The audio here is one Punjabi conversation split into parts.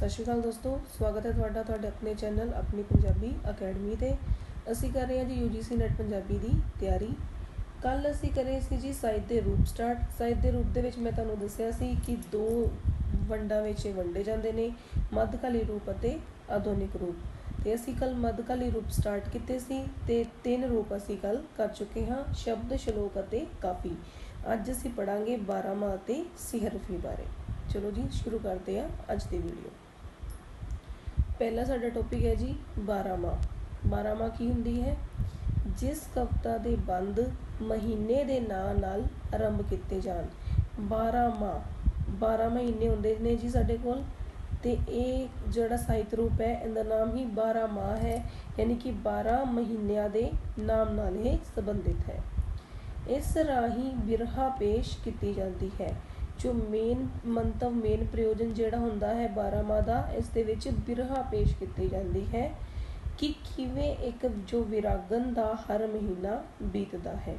ਸਤਿ ਸ਼੍ਰੀ ਅਕਾਲ ਦੋਸਤੋ, ਸਵਾਗਤ ਹੈ ਤੁਹਾਡਾ ਤੁਹਾਡੇ ਆਪਣੇ ਚੈਨਲ ਆਪਣੀ ਪੰਜਾਬੀ ਅਕੈਡਮੀ ਤੇ। ਅਸੀਂ ਕਰ ਰਹੇ ਹਾਂ ਜੀ UGC ਨੈਟ ਪੰਜਾਬੀ ਦੀ ਤਿਆਰੀ। ਕੱਲ ਅਸੀਂ ਕਰੇ ਸੀ ਜੀ ਸਾਹਿਤ ਦੇ ਰੂਪ ਸਟਾਰਟ ਸਾਹਿਤ ਦੇ ਰੂਪ ਦੇ ਵਿੱਚ ਮੈਂ ਤੁਹਾਨੂੰ ਦੱਸਿਆ ਸੀ ਕਿ ਦੋ ਵੰਡਾਂ ਵਿੱਚ ਇਹ ਵੰਡੇ ਜਾਂਦੇ ਨੇ, ਮੱਧਕਾਲੀ ਰੂਪ ਅਤੇ ਆਧੁਨਿਕ ਰੂਪ। ਤੇ ਅਸੀਂ ਕੱਲ ਮੱਧਕਾਲੀ ਰੂਪ ਸਟਾਰਟ ਕੀਤੇ ਸੀ ਤੇ ਤਿੰਨ ਰੂਪ ਅਸੀਂ ਕੱਲ ਕਰ ਚੁੱਕੇ ਹਾਂ, ਸ਼ਬਦ, ਸ਼ਲੋਕ ਅਤੇ ਕਾਫੀ। ਅੱਜ ਅਸੀਂ ਪੜਾਂਗੇ 12ਵਾਂ ਅਤੇ ਸਿਹਰਫੀ ਬਾਰੇ। ਚਲੋ ਜੀ, ਸ਼ੁਰੂ ਕਰਦੇ ਹਾਂ ਅੱਜ ਦੀ ਵੀਡੀਓ ਪਹਿਲਾ ਸਾਡਾ ਟੌਪਿਕ ਹੈ ਜੀ 12ਵਾਂ 12ਵਾਂ ਕੀ ਹੁੰਦੀ ਹੈ? ਜਿਸ ਕਵਿਤਾ ਦੇ ਬੰਦ ਮਹੀਨੇ ਦੇ ਨਾਂ ਨਾਲ ਆਰੰਭ ਕੀਤੇ ਜਾਣ। 12ਵਾਂ 12 ਮਹੀਨੇ ਹੁੰਦੇ ਨੇ ਜੀ ਸਾਡੇ ਕੋਲ। ਤੇ ਇਹ ਜਿਹੜਾ ਸਾਹਿਤ ਰੂਪ ਹੈ, ਇਹਦਾ ਨਾਮ ਹੀ 12 ਮਾਹ ਹੈ। ਯਾਨੀ ਕਿ 12 ਮਹੀਨਿਆਂ ਦੇ ਨਾਮ ਨਾਲ ਇਹ ਸੰਬੰਧਿਤ ਹੈ। ਇਸ ਰਾਹੀਂ ਬਿਰਹਾ ਪੇਸ਼ ਕੀਤੀ ਜਾਂਦੀ ਹੈ। ਜੋ ਮੇਨ ਮੰਤਵ, ਮੇਨ ਪ੍ਰਯੋਜਨ ਜਿਹੜਾ ਹੁੰਦਾ ਹੈ 12 ਮਾਹ ਦਾ, ਇਸ ਦੇ ਵਿੱਚ ਬਿਰਹਾ ਪੇਸ਼ ਕੀਤੀ ਜਾਂਦੀ ਹੈ ਕਿ ਕਿਵੇਂ ਇੱਕ ਜੋ ਵਿਰਾਗਨ ਦਾ ਹਰ ਮਹੀਨਾ ਬੀਤਦਾ ਹੈ,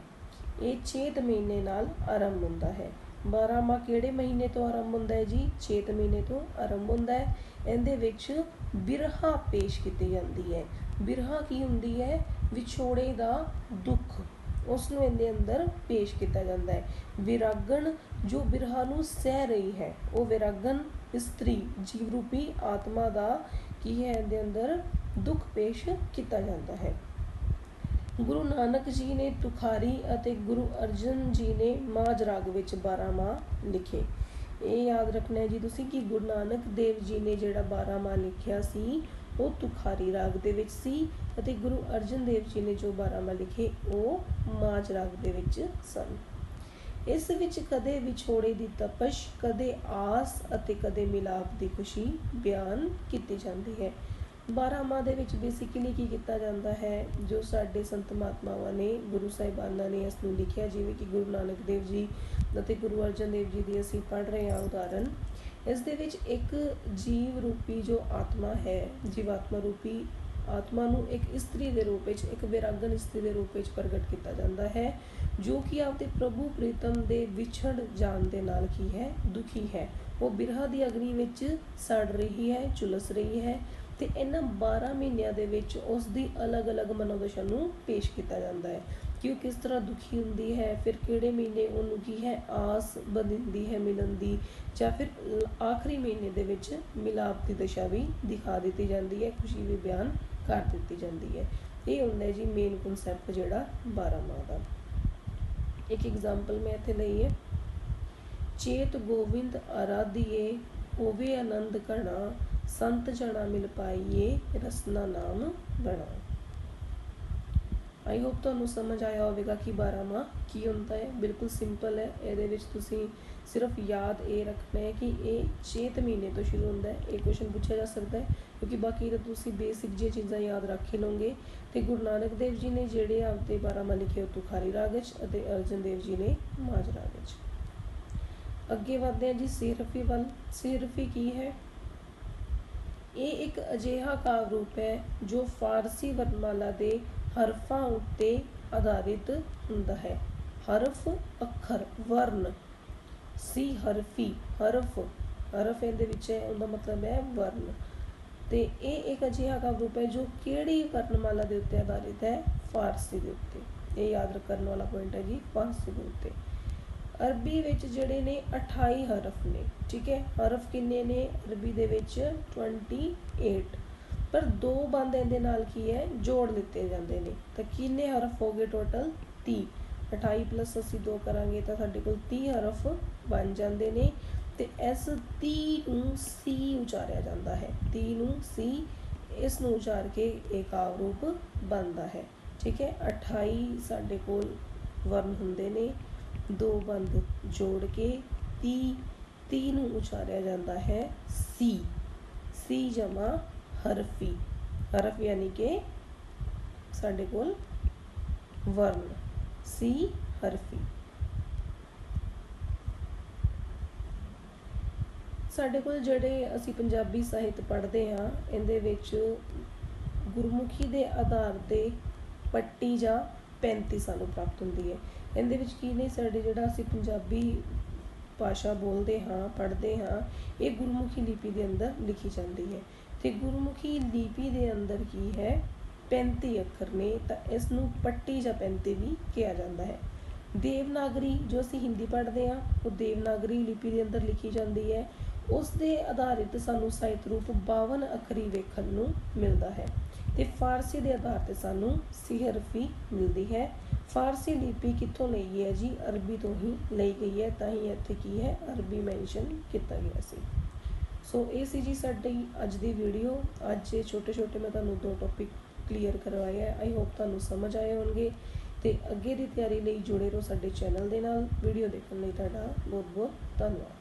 ਇਹ ਚੇਤ ਮਹੀਨੇ ਨਾਲ ਆਰੰਭ ਹੁੰਦਾ ਹੈ। 12 ਮਾਹ ਕਿਹੜੇ ਮਹੀਨੇ ਤੋਂ ਆਰੰਭ ਹੁੰਦਾ ਹੈ ਜੀ? ਚੇਤ ਮਹੀਨੇ ਤੋਂ ਆਰੰਭ ਹੁੰਦਾ ਹੈ। ਇਹਦੇ ਵਿੱਚ ਬਿਰਹਾ ਪੇਸ਼ ਕੀਤੀ ਜਾਂਦੀ ਹੈ। ਬਿਰਹਾ ਕੀ ਹੁੰਦੀ ਹੈ? ਵਿਛੋੜੇ ਦਾ ਦੁੱਖ ਉਸ ਨੂੰ ਇਹਦੇ ਅੰਦਰ ਪੇਸ਼ ਕੀਤਾ ਜਾਂਦਾ ਹੈ। ਵਿਰਾਗਣ ਜੋ ਬਿਰਹਾ ਨੂੰ ਸਹਿ ਰਹੀ ਹੈ, ਉਹ ਵਿਰਾਗਣ ਇਸਤਰੀ ਜੀਵ ਰੂਪੀ ਆਤਮਾ ਦਾ ਕੀ ਹੈ? ਇਹਦੇ ਅੰਦਰ ਦੁੱਖ ਪੇਸ਼ ਕੀਤਾ ਜਾਂਦਾ ਹੈ। ਗੁਰੂ ਨਾਨਕ ਜੀ ਨੇ ਤੁਖਾਰੀ ਅਤੇ ਗੁਰੂ ਅਰਜਨ ਜੀ ਨੇ ਮਾਝ ਰਾਗ ਵਿੱਚ 12 ਮਾਹ ਲਿਖੇ। ਇਹ ਯਾਦ ਰੱਖਣਾ ਜੀ, ਤੁਸੀਂ ਕਿ ਗੁਰੂ ਨਾਨਕ ਦੇਵ ਜੀ ਨੇ ਜਿਹੜਾ 12 ਮਾਹ ਲਿਖਿਆ ਸੀ, ਉਹ ਤੁਖਾਰੀ ਰਾਗ ਦੇ ਵਿੱਚ ਸੀ ਅਤੇ ਗੁਰੂ ਅਰਜਨ ਦੇਵ ਜੀ ਨੇ ਜੋ 12 ਮਾਹ ਲਿਖੇ, ਉਹ ਮਾਝ ਰਾਗ ਦੇ ਵਿੱਚ ਸਨ। ਇਸ ਵਿੱਚ ਕਦੇ ਵਿਛੋੜੇ ਦੀ ਤਪਸ਼, ਕਦੇ ਆਸ ਅਤੇ ਕਦੇ ਮਿਲਾਪ ਦੀ ਖੁਸ਼ੀ ਬਿਆਨ ਕੀਤੀ ਜਾਂਦੀ ਹੈ। 12 ਮਾਹ ਦੇ ਵਿੱਚ ਬੇਸਿਕਲੀ ਕੀ ਕੀਤਾ ਜਾਂਦਾ ਹੈ, ਜੋ ਸਾਡੇ ਸੰਤ ਮਹਾਤਮਾਵਾਂ ਨੇ, ਗੁਰੂ ਸਾਹਿਬਾਨਾਂ ਨੇ ਇਸ ਨੂੰ ਲਿਖਿਆ, ਜਿਵੇਂ ਕਿ ਗੁਰੂ ਨਾਨਕ ਦੇਵ ਜੀ ਅਤੇ ਗੁਰੂ ਅਰਜਨ ਦੇਵ ਜੀ ਦੀ ਅਸੀਂ ਪੜ੍ਹ ਰਹੇ ਹਾਂ ਉਦਾਹਰਨ। ਇਸ ਦੇ ਵਿੱਚ ਇੱਕ ਜੀਵ ਰੂਪੀ ਜੋ ਆਤਮਾ ਹੈ, ਜੀਵਾਤਮਾ ਰੂਪੀ ਆਤਮਾ ਨੂੰ ਇੱਕ ਇਸਤਰੀ ਦੇ ਰੂਪ ਵਿੱਚ, ਇੱਕ ਵਿਰਾਗਨ ਇਸਤਰੀ ਦੇ ਰੂਪ ਵਿੱਚ ਪ੍ਰਗਟ ਕੀਤਾ ਜਾਂਦਾ ਹੈ, ਜੋ ਕਿ ਆਪਦੇ ਪ੍ਰਭੂ ਪ੍ਰੀਤਮ ਦੇ ਵਿਛੜ ਜਾਣ ਦੇ ਨਾਲ ਕੀ ਹੈ, ਦੁਖੀ ਹੈ। ਉਹ ਬਿਰਹਾ ਦੀ ਅਗਨੀ ਵਿੱਚ ਸੜ ਰਹੀ ਹੈ, ਝੁਲਸ ਰਹੀ ਹੈ ਤੇ ਇਹਨਾਂ 12 ਮਹੀਨਿਆਂ ਦੇ ਵਿੱਚ ਉਸ ਦੀ ਅਲੱਗ-ਅਲੱਗ ਮਨੋਦਸ਼ਾ ਨੂੰ ਪੇਸ਼ ਕੀਤਾ ਜਾਂਦਾ ਹੈ। ਕਿ ਉਹ ਕਿਸ ਤਰ੍ਹਾਂ ਦੁਖੀ ਹੁੰਦੀ ਹੈ, ਫਿਰ ਕਿਹੜੇ ਮਹੀਨੇ ਉਹਨੂੰ ਕੀ ਹੈ, ਆਸ ਬੰਦੀ ਹੈ ਮਿਲਣ ਦੀ, ਜਾਂ ਫਿਰ ਆਖਰੀ ਮਹੀਨੇ ਦੇ ਵਿੱਚ ਮਿਲਾਪ ਦੀ ਦਸ਼ਾ ਵੀ ਦਿਖਾ ਦਿੱਤੀ ਜਾਂਦੀ ਹੈ, ਖੁਸ਼ੀ ਵੀ ਬਿਆਨ ਕਰ ਦਿੱਤੀ ਜਾਂਦੀ ਹੈ। ਇਹ ਹੁੰਦਾ ਜੀ ਮੇਨ ਕਨਸੈਪਟ ਜਿਹੜਾ 12 ਮਾਹ ਦਾ। ਇੱਕ ਐਗਜ਼ਾਮਪਲ ਮੈਂ ਇੱਥੇ ਲਈ ਹੈ। ਚੇਤ ਗੋਬਿੰਦ ਆਰਾਧੀਏ, ਹੋਵੇ ਆਨੰਦ ਕਣਾ ਸੰਤ ਜਣਾ ਮਿਲ ਪਾਈਏ, ਰਸਨਾ ਨਾਮ ਬਣਾ ਆਈ ਹੋਪ ਤੁਹਾਨੂੰ ਸਮਝ ਆਇਆ ਹੋਵੇਗਾ ਕਿ 12 ਕੀ ਹੁੰਦਾ ਹੈ। ਬਿਲਕੁਲ ਸਿੰਪਲ ਹੈ। ਇਹਦੇ ਵਿੱਚ ਤੁਸੀਂ ਸਿਰਫ ਯਾਦ ਇਹ ਰੱਖਣਾ ਹੈ ਕਿ ਇਹ ਚੇਤ ਮਹੀਨੇ ਤੋਂ ਸ਼ੁਰੂ ਹੁੰਦਾ ਹੈ। ਇਹ ਕੁਐਸਚਨ ਪੁੱਛਿਆ ਜਾ ਸਕਦਾ ਹੈ, ਕਿਉਂਕਿ ਬਾਕੀ ਤਾਂ ਤੁਸੀਂ ਬੇਸਿਕ ਜੇ ਚੀਜ਼ਾਂ ਯਾਦ ਰੱਖ ਹੀ ਲਓਗੇ। ਤੇ ਗੁਰੂ ਨਾਨਕ ਦੇਵ ਜੀ ਨੇ ਜਿਹੜੇ ਆਪਦੇ 12 ਮਾਹ ਲਿਖੇ ਉਹ ਤੁਖਾਰੀ ਰਾਗ ਅਤੇ ਅਰਜਨ ਦੇਵ ਜੀ ਨੇ ਮਾਝ ਰਾਗ ਅੱਗੇ ਵਧਦੇ ਹਾਂ ਜੀ, ਸਿਰਫੀ ਵੱਲ। ਸਿਰਫੀ ਕੀ ਹੈ? ਇਹ ਇੱਕ ਅਜਿਹਾ ਕਾਵਿ ਰੂਪ ਹੈ ਜੋ ਫਾਰਸੀ ਵਰਣਮਾਲਾ ਦੇ ਹਰਫਾਂ ਉੱਤੇ ਆਧਾਰਿਤ ਹੁੰਦਾ ਹੈ। ਹਰਫ, ਅੱਖਰ ਵਰਨ ਸੀ, ਹਰਫੀ, ਹਰਫ। ਹਰਫ ਇਹਦੇ ਵਿੱਚ ਹੈ, ਉਹਦਾ ਮਤਲਬ ਹੈ ਵਰਨ ਤੇ ਇਹ ਇੱਕ ਅਜਿਹਾ ਕਾਵਿ ਰੂਪ ਹੈ ਜੋ ਕਿਹੜੀ ਵਰਣਮਾਲਾ ਦੇ ਉੱਤੇ ਆਧਾਰਿਤ ਹੈ? ਫਾਰਸੀ ਦੇ ਉੱਤੇ। ਇਹ ਯਾਦ ਰੱਖਣ ਵਾਲਾ ਪੁਆਇੰਟ ਹੈ ਜੀ, ਫਾਰਸੀ ਦੇ ਉੱਤੇ। ਅਰਬੀ ਵਿੱਚ ਜਿਹੜੇ ਨੇ 28 ਹਰਫ ਨੇ, ਠੀਕ ਹੈ? ਹਰਫ ਕਿੰਨੇ ਨੇ? ਅਰਬੀ ਦੇ ਵਿੱਚ 28 ਪਰ ਦੋ ਬੰਦ ਇਹਦੇ ਨਾਲ ਕੀ ਹੈ? ਜੋੜ ਦਿੱਤੇ ਜਾਂਦੇ ਨੇ। ਤਾਂ ਕਿੰਨੇ ਹਰਫ ਹੋ ਗਏ ਟੋਟਲ 30 28 ਅਸੀਂ 2 ਕਰਾਂਗੇ ਤਾਂ ਸਾਡੇ ਕੋਲ 30 ਹਰਫ ਬਣ ਜਾਂਦੇ ਨੇ ਤੇ ਇਸ 30 ਨੂੰ ਸੀ ਉਚਾਰਿਆ ਜਾਂਦਾ ਹੈ। 30 ਨੂੰ ਸੀ ਇਸ ਨੂੰ ਉਚਾਰ ਕੇ ਏਕਾਵ ਰੂਪ ਬਣਦਾ ਹੈ। ਠੀਕ ਹੈ? 28 ਸਾਡੇ ਕੋਲ ਵਰਨ ਹੁੰਦੇ ਨੇ। ਦੋ ਬੰਦ ਜੋੜ ਕੇ 30 30 ਨੂੰ ਉਚਾਰਿਆ ਜਾਂਦਾ ਹੈ ਸੀ ਸੀ ਜਮਾ ਹਰਫੀ। ਹਰਫ ਯਾਨੀ ਕਿ ਸਾਡੇ ਕੋਲ ਵਰਨ ਸੀ ਹਰਫੀ। ਸਾਡੇ ਕੋਲ ਜਿਹੜੇ ਅਸੀਂ ਪੰਜਾਬੀ ਸਾਹਿਤ ਪੜ੍ਹਦੇ ਹਾਂ, ਇਹਦੇ ਵਿੱਚ ਗੁਰਮੁਖੀ ਦੇ ਆਧਾਰ ਤੇ ਪੱਟੀ ਜਾਂ 35 ਸਾਨੂੰ ਪ੍ਰਾਪਤ ਹੁੰਦੀ ਹੈ। ਇਹਦੇ ਵਿੱਚ ਕੀ ਨਹੀਂ ਸਾਡੇ ਜਿਹੜਾ ਅਸੀਂ ਪੰਜਾਬੀ ਭਾਸ਼ਾ ਬੋਲਦੇ ਹਾਂ, ਪੜ੍ਹਦੇ ਹਾਂ, ਇਹ ਗੁਰਮੁਖੀ ਲਿਪੀ ਦੇ ਅੰਦਰ ਲਿਖੀ ਜਾਂਦੀ ਹੈ। ਤੇ ਗੁਰਮੁਖੀ ਲਿਪੀ ਦੇ ਅੰਦਰ ਕੀ ਹੈ? 35 ਅੱਖਰ ਨੇ, ਤਾਂ ਇਸ ਨੂੰ ਪੱਟੀ ਜਾਂ 35 ਵੀ ਕਿਹਾ ਜਾਂਦਾ ਹੈ। ਦੇਵਨਾਗਰੀ, ਜੋ ਅਸੀਂ ਹਿੰਦੀ ਪੜ੍ਹਦੇ ਹਾਂ, ਉਹ ਦੇਵਨਾਗਰੀ ਲਿਪੀ ਦੇ ਅੰਦਰ ਲਿਖੀ ਜਾਂਦੀ ਹੈ। ਉਸ ਦੇ ਆਧਾਰਿਤ ਸਾਨੂੰ ਸਾਹਿਤ ਰੂਪ 52 ਅੱਖਰੀ ਵੇਖਣ ਨੂੰ ਮਿਲਦਾ ਹੈ। ਤੇ ਫਾਰਸੀ ਦੇ ਆਧਾਰ ਤੇ ਸਾਨੂੰ ਸਿਹਰਫੀ ਮਿਲਦੀ ਹੈ। ਫਾਰਸੀ ਲਿਪੀ ਕਿੱਥੋਂ ਲਈ ਹੈ ਜੀ? ਅਰਬੀ ਤੋਂ ਹੀ ਲਈ ਗਈ ਹੈ, ਤਾਂ ਹੀ ਇੱਥੇ ਕੀ ਹੈ? ਅਰਬੀ ਮੈਂਸ਼ਨ ਕੀਤਾ ਗਿਆ ਸੀ। ਸੋ ਇਹ ਸੀ ਜੀ ਸਾਡੀ ਅੱਜ ਦੀ ਵੀਡੀਓ। ਅੱਜ ਛੋਟੇ ਛੋਟੇ ਮੈਂ ਤੁਹਾਨੂੰ ਦੋ ਟੌਪਿਕ ਕਲੀਅਰ ਕਰਵਾਏ ਹੈ ਆਈ ਹੋਪ ਤੁਹਾਨੂੰ ਸਮਝ ਆਏ ਹੋਣਗੇ ਤੇ ਅੱਗੇ ਦੀ ਤਿਆਰੀ ਲਈ ਜੁੜੇ ਰਹੋ ਸਾਡੇ ਚੈਨਲ ਦੇ ਨਾਲ। ਵੀਡੀਓ ਦੇਖਣ ਲਈ ਤੁਹਾਡਾ ਬਹੁਤ ਬਹੁਤ ਧੰਨਵਾਦ।